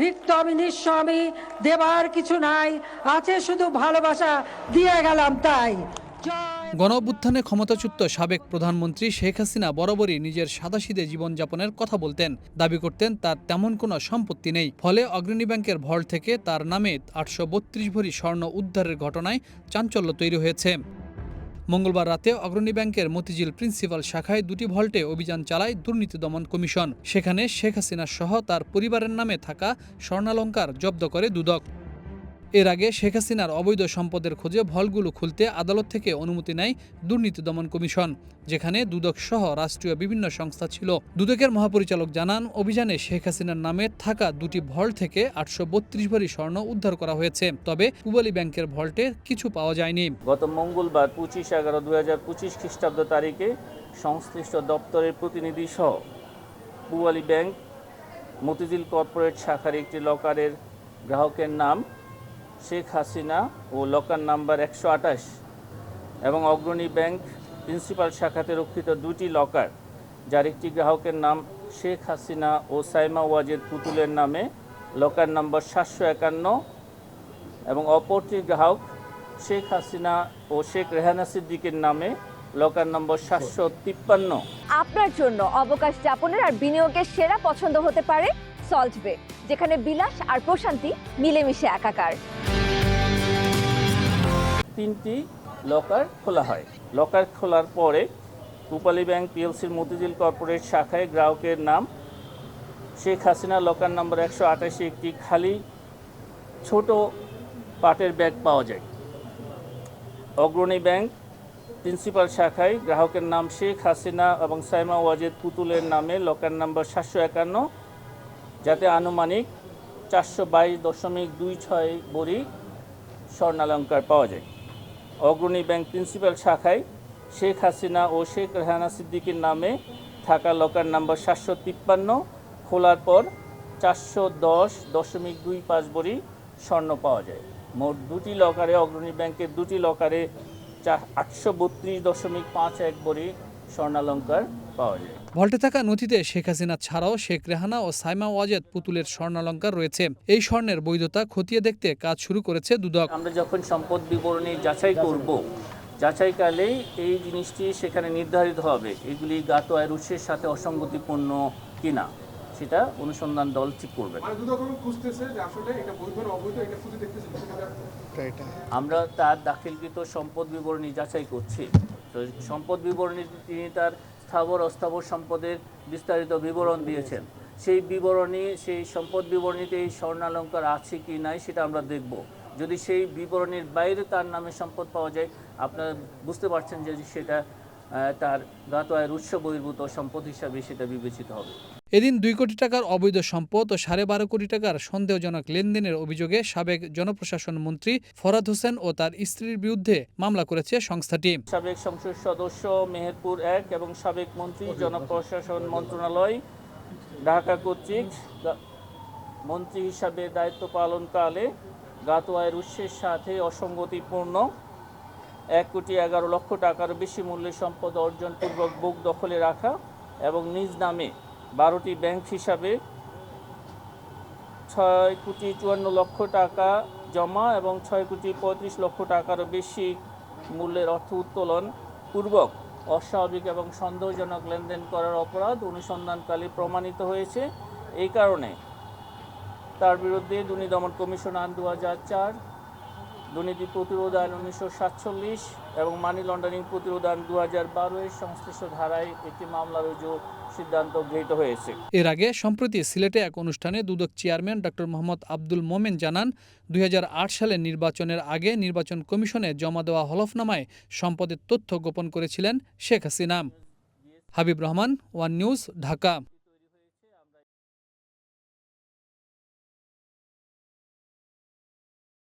রিক্ত আমি দেবার কিছু নাই। আছে শুধু ভালোবাসা, দিয়ে গেলাম তাই। গণ ক্ষমতাচ্যুত সাবেক প্রধানমন্ত্রী শেখ হাসিনা বরাবরই নিজের সাদাসিদে জীবনযাপনের কথা বলতেন। দাবি করতেন, তার তেমন কোনো সম্পত্তি নেই। ফলে অগ্রণী ব্যাংকের ভল্ট থেকে তার নামে আটশো বত্রিশ ভরি স্বর্ণ উদ্ধারের ঘটনায় চাঞ্চল্য তৈরি হয়েছে। মঙ্গলবার রাতে অগ্রণী ব্যাংকের মতিঝিল প্রিন্সিপাল শাখায় দুটি ভল্টে অভিযান চালায় দুর্নীতি দমন কমিশন। সেখানে শেখ হাসিনা সহ তার পরিবারের নামে থাকা স্বর্ণালঙ্কার জব্দ করে দুদক। এর আগে শেখ হাসিনার অবৈধ সম্পদের খোঁজে ভলগুলো খুলতে আদালত থেকে অনুমতি নেয় দুর্নীতি দমন কমিশন, যেখানে দুদক সহ রাষ্ট্রীয় বিভিন্ন সংস্থা ছিল। দুদকের মহাপরিচালক জানান, অভিযানে শেখ হাসিনার নামে থাকা দুটি ভল থেকে আটশো বত্রিশ ভরি স্বর্ণ উদ্ধার করা হয়েছে। তবে পুবালী ব্যাংকের ভল্টে কিছু পাওয়া যায়নি। গত মঙ্গলবার পঁচিশ এগারো দুই হাজার পঁচিশ খ্রিস্টাব্দ তারিখে সংশ্লিষ্ট দপ্তরের প্রতিনিধি সহ পুয়ালি ব্যাংক, মতিঝিল কর্পোরেট শাখার একটি লকারের গ্রাহকের নাম শেখ হাসিনা ও লকার নাম্বার একশো আঠাশ এবং অগ্রণী ব্যাংক প্রিন্সিপাল শাখাতে রক্ষিত দুটি লকার, যার একটি গ্রাহকের নাম শেখ হাসিনা ও সাইমা ওয়াজেদ পুতুলের নামে লকার নাম্বার সাতশো একান্ন এবং অপরটি গ্রাহক শেখ হাসিনা ও শেখ রেহানা সিদ্দিকের নামে লকার নম্বর সাতশো তিপ্পান্ন। আপনার জন্য অবকাশ যাপনের আর বিনিয়োগের সেরা পছন্দ হতে পারে সল্ট বে যেখানে বিলাস আর প্রশান্তি মিলেমিশে একাকার। তিনটি লকার খোলা হয়। লকার খোলার পরে রূপালী ব্যাংক পিএলসির মতিঝিল কর্পোরেট শাখায় গ্রাহকের নাম শেখ হাসিনা লকার নম্বর একশো আঠাশে একটি খালি ছোট পাটের ব্যাগ পাওয়া যায়। অগ্রণী ব্যাংক প্রিন্সিপাল শাখায় গ্রাহকের নাম শেখ হাসিনা এবং সাইমা ওয়াজেদ পুতুলের নামে লকার নম্বর সাতশো একান্ন, যাতে আনুমানিক চারশো বাইশ দশমিক দুই ছয় বড়ি স্বর্ণালঙ্কার পাওয়া যায়। অগ্রণী ব্যাংক প্রিন্সিপাল শাখায় শেখ হাসিনা ও শেখ রেহানা সিদ্দিকের নামে থাকা লকার নাম্বার সাতশো তিপ্পান্ন খোলার পর চারশো দশ দশমিক দুই পাঁচ বড়ি স্বর্ণ পাওয়া যায়। মোট দুটি লকারে অগ্রণী ব্যাংকের দুটি লকারে চা আটশো বত্রিশ দশমিক পাঁচ এক বড়ি স্বর্ণালঙ্কার পাওয়া যায়। ভল্টে থাকা নথিতে শেখ হাসিনা ছাড়াও শেখ রেহানা ও সাইমা ওয়াজেদ পুতুলের স্বর্ণালঙ্কার রয়েছে। এই স্বর্ণের বৈধতা খতিয়ে দেখতে কাজ শুরু করেছে দুদক। আমরা যখন সম্পদ বিবরণী যাচাই করব যাচাইকালেই এই জিনিসটি সেখানে নির্ধারিত হবে এগুলি গাত আয়ের উৎসের সাথে অসঙ্গতিপূর্ণ কিনা সেটা অনুসন্ধান দল ঠিক করবে দুদক এখন খুঁজতেছে যে আসলে এটা বৈধ না অবৈধ এটা খুঁজে দেখতেছে আমরা তার দাখিলকৃত সম্পদ বিবরণী যাচাই করছি। তো সম্পদ বিবরণী তিনি তার স্থাবর অস্থাবর সম্পদের বিস্তারিত বিবরণ দিয়েছেন। সেই বিবরণী, সেই সম্পদ বিবরণীতে এই স্বর্ণালঙ্কার আছে কি নাই সেটা আমরা দেখব। যদি সেই বিবরণীর বাইরে তার নামে সম্পদ পাওয়া যায়, আপনারা বুঝতে পারছেন যে সেটা তার গাত আয়ের উৎস বহির্ভূত সম্পদ হিসাবে সেটা বিবেচিত হবে। এদিন দুই কোটি টাকার অবৈধ সম্পদ ও সাড়ে বারো কোটি টাকার সন্দেহজনক লেনদেনের অভিযোগে সাবেক জনপ্রশাসন মন্ত্রী ফরাদ হোসেন ও তার স্ত্রীর বিরুদ্ধে মামলা করেছে সংস্থাটি। সাবেক সংসদ সদস্য মেহেরপুর এক এবং সাবেক মন্ত্রী জনপ্রশাসন মন্ত্রণালয় ঢাকা কর্তৃক মন্ত্রী হিসাবে দায়িত্ব পালনকালে গাতোয়ায়ের উৎসের সাথে অসঙ্গতিপূর্ণ এক কোটি এগারো লক্ষ টাকার বেশি মূল্যের সম্পদ অর্জনপূর্বক বুক দখলে রাখা এবং নিজ নামে বারোটি ব্যাংক হিসাবে ছয় কোটি চুয়ান্ন লক্ষ টাকা জমা এবং ছয় কোটি পঁয়ত্রিশ লক্ষ টাকারও বেশি মূল্যের অর্থ উত্তোলন পূর্বক অস্বাভাবিক এবং সন্দেহজনক লেনদেন করার অপরাধ অনুসন্ধানকালে প্রমাণিত হয়েছে। এই কারণে তার বিরুদ্ধে দুর্নীতি দমন কমিশন আইন দু হাজার চার দুর্নীতি প্রতিরোধ আইন উনিশশো সাতচল্লিশ এবং মানি লন্ডারিং প্রতিরোধ আইন দু হাজার বারোয় সংশ্লিষ্ট ধারায় একটি মামলা রুজু সিদ্ধান্ত গৃহীত হয়েছে। এর আগে সম্প্রতি সিলেটে এক অনুষ্ঠানে দুদক চেয়ারম্যান ডক্টর মোহাম্মদ আব্দুল মোমেন জানান দুই হাজার আট সালের নির্বাচনের আগে নির্বাচন কমিশনে জমা দেওয়া হলফনামায় সম্পদের তথ্য গোপন করেছিলেন Sheikh Hasina. Habib Rahman, one news, Dhaka.